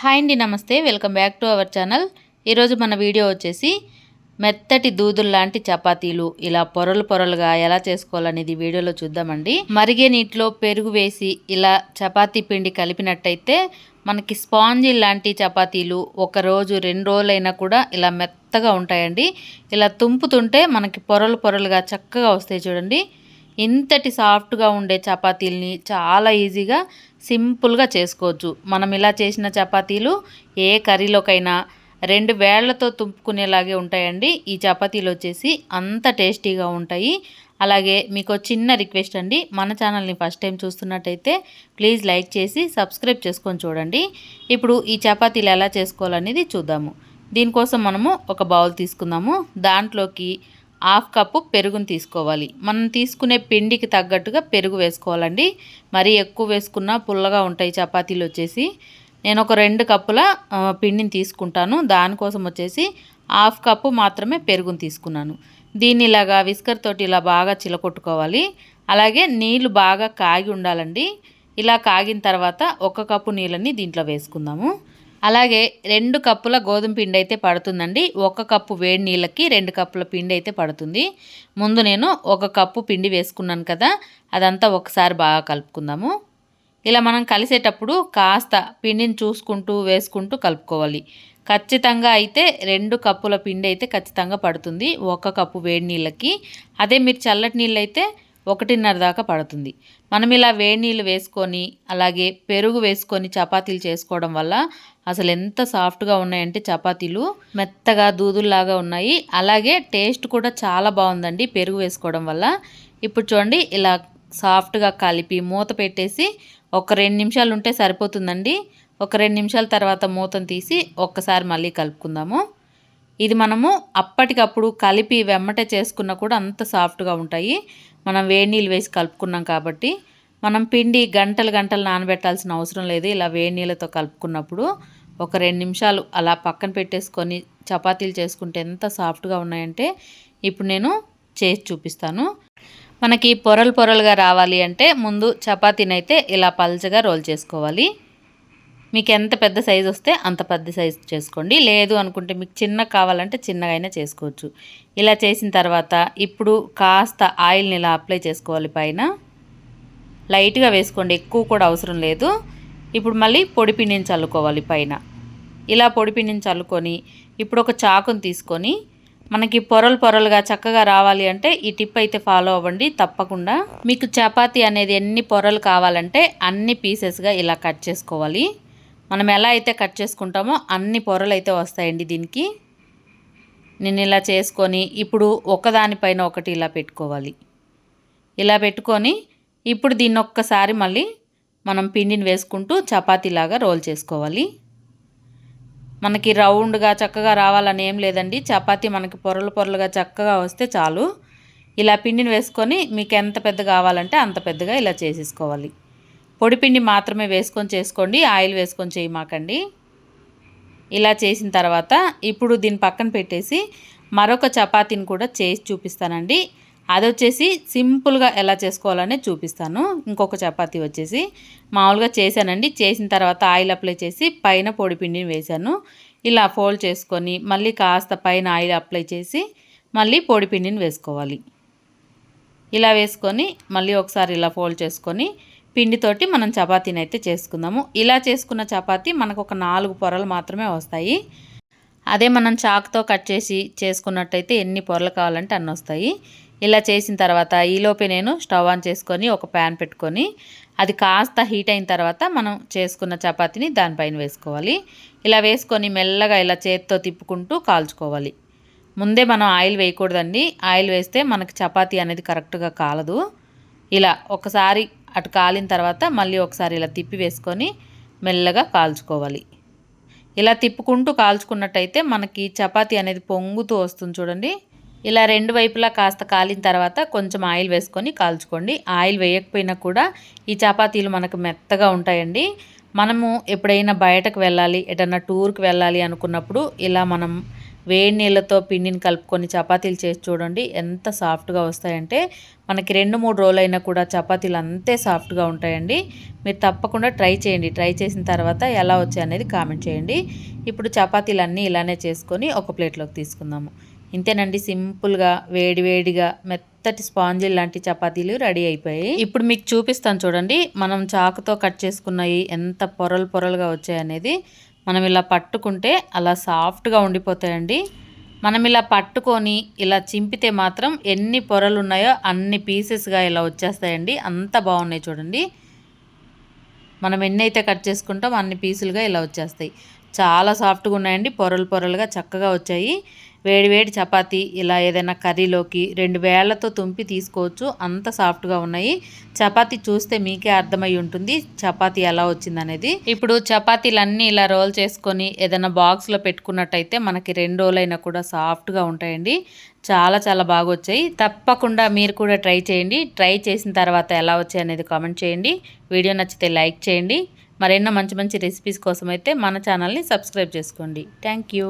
Hi అండి నమస్తే. Welcome back to our channel. ఈరోజు మన వీడియో వచ్చేసి మెత్తటి దూదులు లాంటి చపాతీలు. ఇలా పొరలు పొరలుగా ఎలా చేసుకోవాలనేది వీడియోలో చూద్దామండి. మరిగే నీటిలో పెరుగు వేసి ఇలా చపాతీ పిండి కలిపినట్టయితే మనకి స్పాంజీ లాంటి చపాతీలు ఒక రోజు రెండు రోజులైనా కూడా ఇలా మెత్తగా ఉంటాయండి. ఇలా తుంపుతుంటే మనకి పొరలు పొరలుగా చక్కగా వస్తాయి చూడండి. ఇంతటి సాఫ్ట్గా ఉండే చపాతీలని చాలా ఈజీగా సింపుల్గా చేసుకోవచ్చు. మనం ఇలా చేసిన చపాతీలు ఏ కర్రీలోకైనా రెండు వేళ్ళతో తుంపుకునేలాగే ఉంటాయండి. ఈ చపాతీలు వచ్చేసి అంత టేస్టీగా ఉంటాయి. అలాగే మీకు చిన్న రిక్వెస్ట్ అండి. మన ఛానల్ని ఫస్ట్ టైం చూస్తున్నట్టయితే ప్లీజ్ లైక్ చేసి సబ్స్క్రైబ్ చేసుకొని చూడండి. ఇప్పుడు ఈ చపాతీలు ఎలా చేసుకోవాలనేది చూద్దాము. దీనికోసం మనము ఒక బౌల్ తీసుకుందాము. దాంట్లోకి హాఫ్ కప్పు పెరుగుని తీసుకోవాలి. మనం తీసుకునే పిండికి తగ్గట్టుగా పెరుగు వేసుకోవాలండి. మరీ ఎక్కువ వేసుకున్నా పుల్లగా ఉంటాయి చపాతీలు వచ్చేసి. నేను ఒక రెండు కప్పుల పిండిని తీసుకుంటాను. దానికోసం వచ్చేసి హాఫ్ కప్పు మాత్రమే పెరుగుని తీసుకున్నాను. దీన్ని ఇలాగా విస్కర్ తోటి ఇలా బాగా చిలకొట్టుకోవాలి. అలాగే నీళ్ళు బాగా కాగి ఉండాలండి. ఇలా కాగిన తర్వాత ఒక కప్పు నీళ్ళని దీంట్లో వేసుకుందాము. అలాగే రెండు కప్పుల గోధుమ పిండి అయితే పడుతుందండి. ఒక కప్పు వేడి నీళ్ళకి రెండు కప్పుల పిండి అయితే పడుతుంది. ముందు నేను ఒక కప్పు పిండి వేసుకున్నాను కదా అదంతా ఒకసారి బాగా కలుపుకుందాము. ఇలా మనం కలిసేటప్పుడు కాస్త పిండిని చూసుకుంటూ వేసుకుంటూ కలుపుకోవాలి. ఖచ్చితంగా అయితే రెండు కప్పుల పిండి అయితే ఖచ్చితంగా పడుతుంది ఒక కప్పు వేడి నీళ్ళకి. అదే మీరు చల్లటి నీళ్ళు అయితే ఒకటిన్నర దాకా పడుతుంది. మనం ఇలా వేడి నీళ్ళు వేసుకొని అలాగే పెరుగు వేసుకొని చపాతీలు చేసుకోవడం వల్ల అసలు ఎంత సాఫ్ట్గా ఉన్నాయంటే చపాతీలు. మెత్తగా దూదుల్లాగా ఉన్నాయి. అలాగే టేస్ట్ కూడా చాలా బాగుందండి పెరుగు వేసుకోవడం వల్ల. ఇప్పుడు చూడండి ఇలా సాఫ్ట్గా కలిపి మూత పెట్టేసి ఒక రెండు నిమిషాలు ఉంటే సరిపోతుందండి. ఒక రెండు నిమిషాల తర్వాత మూతను తీసి ఒక్కసారి మళ్ళీ కలుపుకుందాము. ఇది మనము అప్పటికప్పుడు కలిపి వెమ్మట చేసుకున్న కూడా అంత సాఫ్ట్గా ఉంటాయి. మనం వేడి నీళ్ళు వేసి కలుపుకున్నాం కాబట్టి మనం పిండి గంటలు గంటలు నానబెట్టాల్సిన అవసరం లేదు. ఇలా వేడి నీళ్ళతో కలుపుకున్నప్పుడు ఒక రెండు నిమిషాలు అలా పక్కన పెట్టేసుకొని చపాతీలు చేసుకుంటే ఎంత సాఫ్ట్గా ఉన్నాయంటే ఇప్పుడు నేను చేసి చూపిస్తాను. మనకి పొరలు పొరలుగా రావాలి అంటే ముందు చపాతీని అయితే ఇలా పల్చగా రోల్ చేసుకోవాలి. మీకు ఎంత పెద్ద సైజు వస్తే అంత పెద్ద సైజు చేసుకోండి. లేదు అనుకుంటే మీకు చిన్న కావాలంటే చిన్నగా అయినా చేసుకోవచ్చు. ఇలా చేసిన తర్వాత ఇప్పుడు కాస్త ఆయిల్ని ఇలా అప్లై చేసుకోవాలి పైన. లైట్గా వేసుకోండి. ఎక్కువ కూడా అవసరం లేదు. ఇప్పుడు మళ్ళీ పొడి పిండిని చల్లుకోవాలి పైన. ఇలా పొడి పిండిని చల్లుకొని ఇప్పుడు ఒక చాకుని తీసుకొని మనకి పొరలు పొరలుగా చక్కగా రావాలి అంటే ఈ టిప్ అయితే ఫాలో అవ్వండి. తప్పకుండా. మీకు చపాతీ అనేది ఎన్ని పొరలు కావాలంటే అన్ని పీసెస్గా ఇలా కట్ చేసుకోవాలి. మనం ఎలా అయితే కట్ చేసుకుంటామో అన్ని పొరలు అయితే వస్తాయండి దీనికి. నేను ఇలా చేసుకొని ఇప్పుడు ఒకదానిపైన ఒకటి ఇలా పెట్టుకోవాలి. ఇలా పెట్టుకొని ఇప్పుడు దీన్ని ఒక్కసారి మళ్ళీ మనం పిండిని వేసుకుంటూ చపాతీలాగా రోల్ చేసుకోవాలి. మనకి రౌండ్గా చక్కగా రావాలని ఏం లేదండి. చపాతీ మనకి పొరలు పొరలుగా చక్కగా వస్తే చాలు. ఇలా పిండిని వేసుకొని మీకు ఎంత పెద్ద కావాలంటే అంత పెద్దగా ఇలా చేసేసుకోవాలి. పొడిపిండి మాత్రమే వేసుకొని చేసుకోండి ఆయిల్ వేసుకొని చేయమాకండి. ఇలా చేసిన తర్వాత ఇప్పుడు దీని పక్కన పెట్టేసి మరొక చపాతీని కూడా చేసి చూపిస్తానండి. అది వచ్చేసి సింపుల్గా ఎలా చేసుకోవాలనే చూపిస్తాను. ఇంకొక చపాతీ వచ్చేసి మామూలుగా చేశానండి. చేసిన తర్వాత ఆయిల్ అప్లై చేసి పైన పొడిపిండిని వేశాను. ఇలా ఫోల్డ్ చేసుకొని మళ్ళీ కాస్త పైన ఆయిల్ అప్లై చేసి మళ్ళీ పొడిపిండిని వేసుకోవాలి. ఇలా వేసుకొని మళ్ళీ ఒకసారి ఇలా ఫోల్డ్ చేసుకొని పిండితోటి మనం చపాతీని అయితే చేసుకుందాము. ఇలా చేసుకున్న చపాతీ మనకు ఒక నాలుగు పొరలు మాత్రమే వస్తాయి. అదే మనం చాకుతో కట్ చేసి చేసుకున్నట్టయితే ఎన్ని పొరలు కావాలంటే అన్ని వస్తాయి. ఇలా చేసిన తర్వాత ఈలోపే నేను స్టవ్ ఆన్ చేసుకొని ఒక ప్యాన్ పెట్టుకొని అది కాస్త హీట్ అయిన తర్వాత మనం చేసుకున్న చపాతీని దానిపైన వేసుకోవాలి. ఇలా వేసుకొని మెల్లగా ఇలా చేతితో తిప్పుకుంటూ కాల్చుకోవాలి. ముందే మనం ఆయిల్ వేయకూడదండి. ఆయిల్ వేస్తే మనకి చపాతీ అనేది కరెక్ట్గా కాలదు. ఇలా ఒకసారి అటు కాలిన తర్వాత మళ్ళీ ఒకసారి ఇలా తిప్పి వేసుకొని మెల్లగా కాల్చుకోవాలి. ఇలా తిప్పుకుంటూ కాల్చుకున్నట్టయితే మనకి చపాతీ అనేది పొంగుతూ వస్తుంది చూడండి. ఇలా రెండు వైపులా కాస్త కాలిన తర్వాత కొంచెం ఆయిల్ వేసుకొని కాల్చుకోండి. ఆయిల్ వేయకపోయినా కూడా ఈ చపాతీలు మనకు మెత్తగా ఉంటాయండి. మనము ఎప్పుడైనా బయటకు వెళ్ళాలి ఎటన్నా టూర్కి వెళ్ళాలి అనుకున్నప్పుడు ఇలా మనం వేడి నీళ్ళతో పిండిని కలుపుకొని చపాతీలు చేసి చూడండి ఎంత సాఫ్ట్గా వస్తాయంటే మనకి రెండు మూడు రోజులైనా కూడా చపాతీలు అంతే సాఫ్ట్గా ఉంటాయండి. మీరు తప్పకుండా ట్రై చేయండి. ట్రై చేసిన తర్వాత ఎలా వచ్చాయి అనేది కామెంట్ చేయండి. ఇప్పుడు చపాతీలు అన్నీ ఇలానే చేసుకొని ఒక ప్లేట్లోకి తీసుకుందాము. ఇంతేనండి సింపుల్గా వేడివేడిగా మెత్తటి స్పాంజిల్ లాంటి చపాతీలు రెడీ అయిపోయాయి. ఇప్పుడు మీకు చూపిస్తాను చూడండి మనం చాకుతో కట్ చేసుకున్నవి ఎంత పొరలు పొరలుగా వచ్చాయనేది మనం ఇలా పట్టుకుంటే అలా సాఫ్ట్గా ఉండిపోతాయండి. మనం ఇలా పట్టుకొని ఇలా చింపితే మాత్రం ఎన్ని పొరలు ఉన్నాయో అన్ని పీసెస్గా ఇలా వచ్చేస్తాయండి. అంత బాగున్నాయి చూడండి. మనం ఎన్ని అయితే కట్ చేసుకుంటాం అన్ని పీసులుగా ఇలా వచ్చేస్తాయి. చాలా సాఫ్ట్గా ఉన్నాయండి. పొరలు పొరలుగా చక్కగా వచ్చాయి. వేడి వేడి చపాతీ ఇలా ఏదైనా కర్రీలోకి రెండు వేళ్ళతో తుంపి తీసుకోవచ్చు. అంత సాఫ్ట్గా ఉన్నాయి. చపాతీ చూస్తే మీకే అర్థమై ఉంటుంది. చపాతీ ఎలా వచ్చిందనేది. ఇప్పుడు చపాతీలన్నీ ఇలా రోల్ చేసుకొని ఏదైనా బాక్స్లో పెట్టుకున్నట్టయితే మనకి రెండు రోజులైనా కూడా సాఫ్ట్గా ఉంటాయండి. చాలా చాలా బాగా వచ్చాయి. తప్పకుండా మీరు కూడా ట్రై చేయండి. ట్రై చేసిన తర్వాత ఎలా వచ్చాయి అనేది కామెంట్ చేయండి. వీడియో నచ్చితే లైక్ చేయండి. మరెన్నో మంచి మంచి రెసిపీస్ కోసం అయితే మన ఛానల్ని సబ్స్క్రైబ్ చేసుకోండి. Thank you.